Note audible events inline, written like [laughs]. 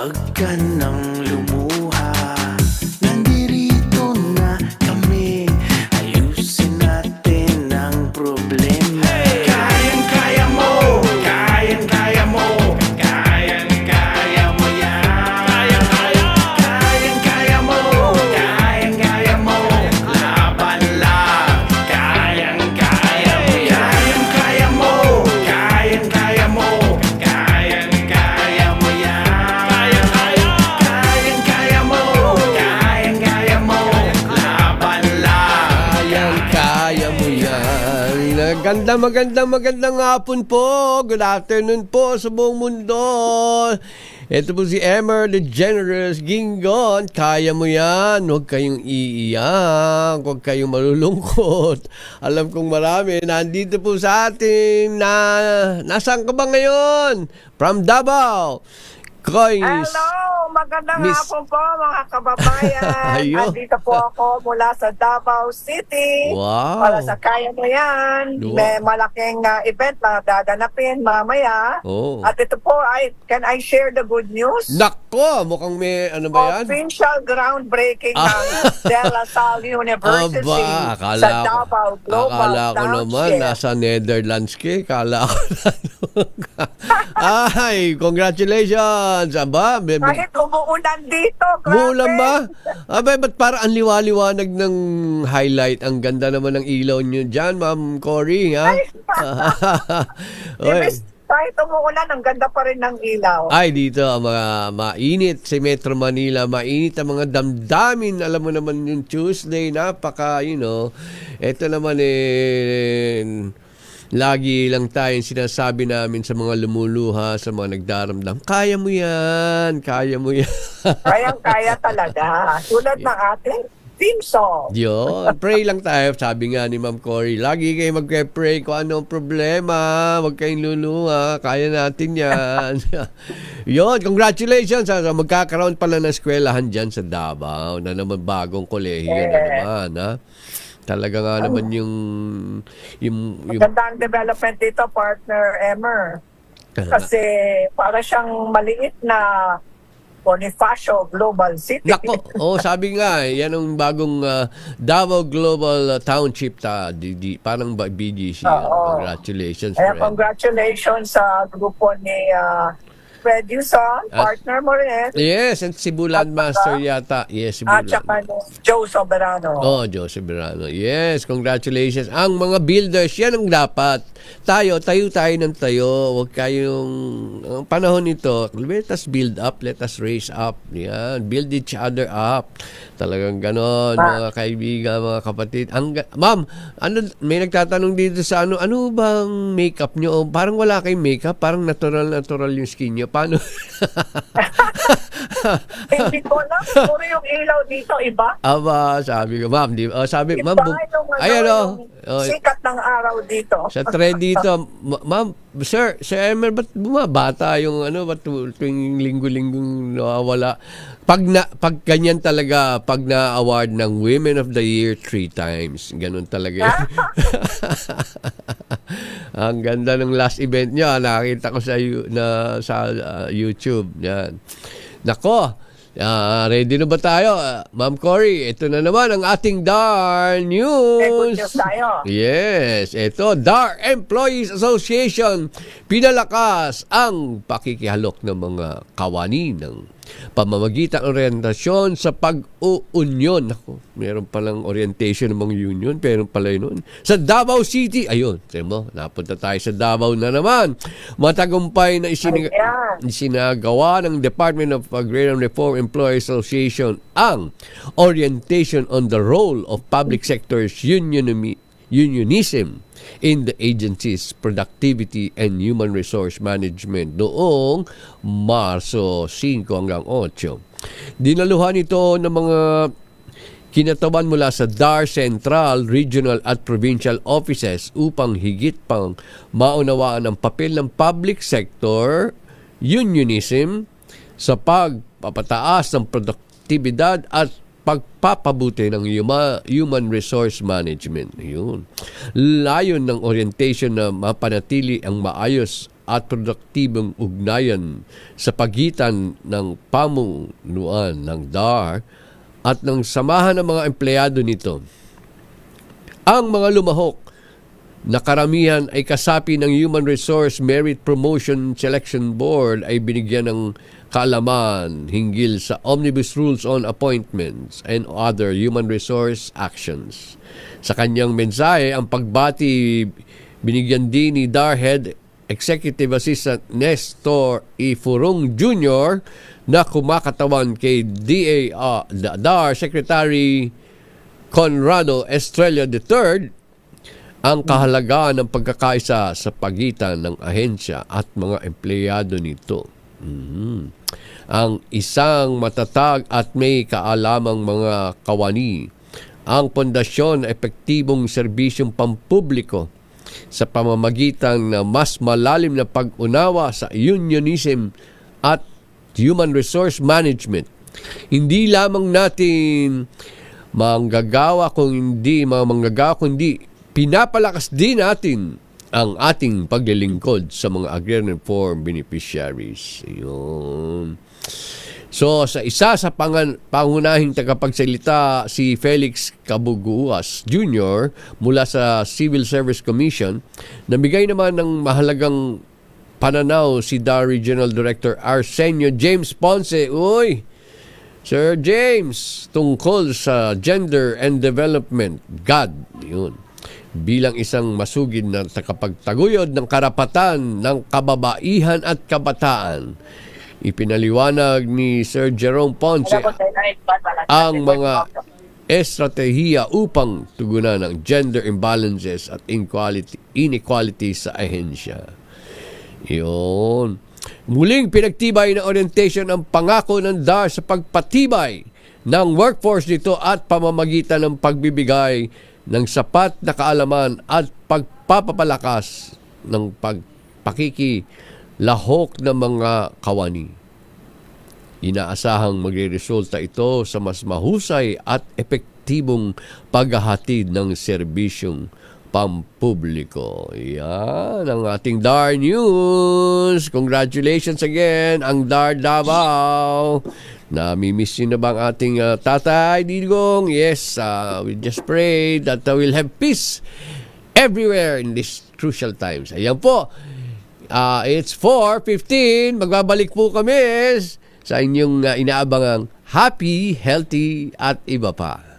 Huwag ka nang Maganda, maganda, magandang hapon po. Good afternoon po sa buong mundo. Ito po si Emmer, the generous Gingon. Kaya mo yan. Huwag kayong iiyak. Huwag kayong malulungkot. [laughs] Alam kong marami. Nandito po sa atin na... Nasaan ka ba ngayon? From Davao. Coins. Hello! Magandang Miss- hapon po mga kababayan. [laughs] Andito po ako mula sa Davao City. Wow. Para sa kaya mo yan. Wow. May malaking uh, event na gaganapin mamaya. Oh. At ito po, ay, can I share the good news? Nako, mukhang may ano ba yan? Official groundbreaking Ah. ng De La Salle University Aba, akala sa Davao Global akala ko naman nasa Netherlands ka. eh. Akala ko. [laughs] [laughs] Ay, congratulations. Aba, may, Kahit umuulan dito. grabe. Muulan ba? Aba, ba't para ang liwa-liwanag ng highlight? Ang ganda naman ng ilaw nyo dyan, Ma'am Cory, ha? [laughs] Oy. Imbes, kahit umuulan, ang ganda pa rin ng ilaw. Ay, dito, mga mainit sa Metro Manila, mainit ang mga damdamin. Alam mo naman yung Tuesday, napaka, you know, eto naman eh, lagi lang tayong sinasabi namin sa mga lumuluha, sa mga nagdaramdam, kaya mo yan, kaya mo yan. [laughs] Kayang-kaya talaga. Tulad ng ating theme song. Yun, pray lang tayo, sabi nga ni Ma'am Cory. Lagi kayo magpe-pray kung ano ang problema. Huwag kayong luluha. Kaya natin yan. [laughs] Yun, congratulations. sa sa magkakaroon pala ng eskwelahan dyan sa Davao na naman bagong kolehiyo na Yes. naman. Ha? Talaga nga naman yung... yung, yung Maganda ang development dito, partner Emmer. Kasi para siyang maliit na Bonifacio Global City. Nako, oh, sabi nga, eh, yan ang bagong ah, Davao Global ah, Township ta, di, di, parang BGC. Oo. Congratulations, friend. congratulations sa grupo ni uh, Fred Yuson, At- partner mo rin, Yes, and Sibulan Master yata. Yes, at Sibulan. saka ni Joe Soberano. Oh, Joseph Verano. Yes, congratulations. Ang mga builders, yan ang dapat. Tayo, tayo tayo ng tayo. Huwag kayong, ang panahon nito, let us build up, let us raise up. Yan, build each other up. Talagang ganon, Ma- mga kaibigan, mga kapatid. Ang, ma'am, ano, may nagtatanong dito sa ano, ano bang makeup nyo? Parang wala kayong makeup, parang natural-natural yung skin nyo. Paano? [laughs] [laughs] Hindi ko alam, siguro yung ilaw dito iba. Aba, sabi ko, ma'am, di, oh, sabi, ma'am, bu- yung, ano, ayan o, yung sikat ng araw dito. Sa trend dito, ma- ma'am, sir, Sir Emer, ba't bumabata yung ano, ba't tu- tuwing linggo-linggong nawawala? Pag, na, pag ganyan talaga, pag na-award ng Women of the Year three times, ganun talaga. [laughs] Ang ganda ng last event niya, nakita ko sa, na, sa ah, YouTube. Yan. Nako, ah, ready na ba tayo? Ah, Ma'am Cory, ito na naman ang ating DAR News. news tayo. Yes, ito, DAR Employees Association, pinalakas ang pakikihalok ng mga kawani ng pamamagitan ng orientasyon sa pag-uunyon. Ako, meron palang orientation ng mga union, pero pala yun. Sa Davao City, ayun, tingnan mo, napunta tayo sa Davao na naman. Matagumpay na isinig- isinagawa ng Department of Agrarian Reform Employees Association ang Orientation on the Role of Public Sector's Unionomi- Unionism in the agency's productivity and human resource management noong Marso 5 hanggang 8. Dinaluhan ito ng mga kinatawan mula sa DAR Central, Regional at Provincial Offices upang higit pang maunawaan ang papel ng public sector, unionism, sa pagpapataas ng produktibidad at pagpapabuti ng huma- human resource management. Yun. Layon ng orientation na mapanatili ang maayos at produktibong ugnayan sa pagitan ng pamunuan ng DAR at ng samahan ng mga empleyado nito. Ang mga lumahok na karamihan ay kasapi ng Human Resource Merit Promotion Selection Board ay binigyan ng kaalaman hinggil sa Omnibus Rules on Appointments and other human resource actions. Sa kanyang mensahe, ang pagbati binigyan din ni Darhead Executive Assistant Nestor E. Furong Jr. na kumakatawan kay DA uh, DAR Secretary Conrado Estrella III ang kahalagaan ng pagkakaisa sa pagitan ng ahensya at mga empleyado nito. Mhm. Ang isang matatag at may kaalamang mga kawani, ang pundasyon ng epektibong serbisyong pampubliko sa pamamagitan ng mas malalim na pag-unawa sa unionism at human resource management. Hindi lamang natin manggagawa kung hindi mga manggagawa kundi pinapalakas din natin ang ating paglilingkod sa mga agrarian reform beneficiaries. Yun. So sa isa sa pangan, pangunahing tagapagsalita si Felix Cabuguas Jr. mula sa Civil Service Commission, nabigay naman ng mahalagang pananaw si DAR Regional Director Arsenio James Ponce. Uy! Sir James, tungkol sa gender and development, God, yun. Bilang isang masugid na takapagtaguyod ng karapatan ng kababaihan at kabataan, ipinaliwanag ni Sir Jerome Ponce ang mga estratehiya upang tugunan ang gender imbalances at inequality, inequality sa ahensya. Yun. Muling pinagtibay ng orientation ang pangako ng DAR sa pagpatibay ng workforce nito at pamamagitan ng pagbibigay ng sapat na kaalaman at pagpapapalakas ng pagpakikilahok ng mga kawani. Inaasahang magreresulta ito sa mas mahusay at epektibong paghahatid ng serbisyong pampubliko. Yan ang ating DAR News. Congratulations again, ang DAR Davao. Namimiss na ba ang ating uh, tatay, Digong? Yes, uh, we just pray that uh, we'll have peace everywhere in these crucial times. Ayan po. Uh, it's 4.15. Magbabalik po kami sa inyong uh, inaabangang happy, healthy at iba pa.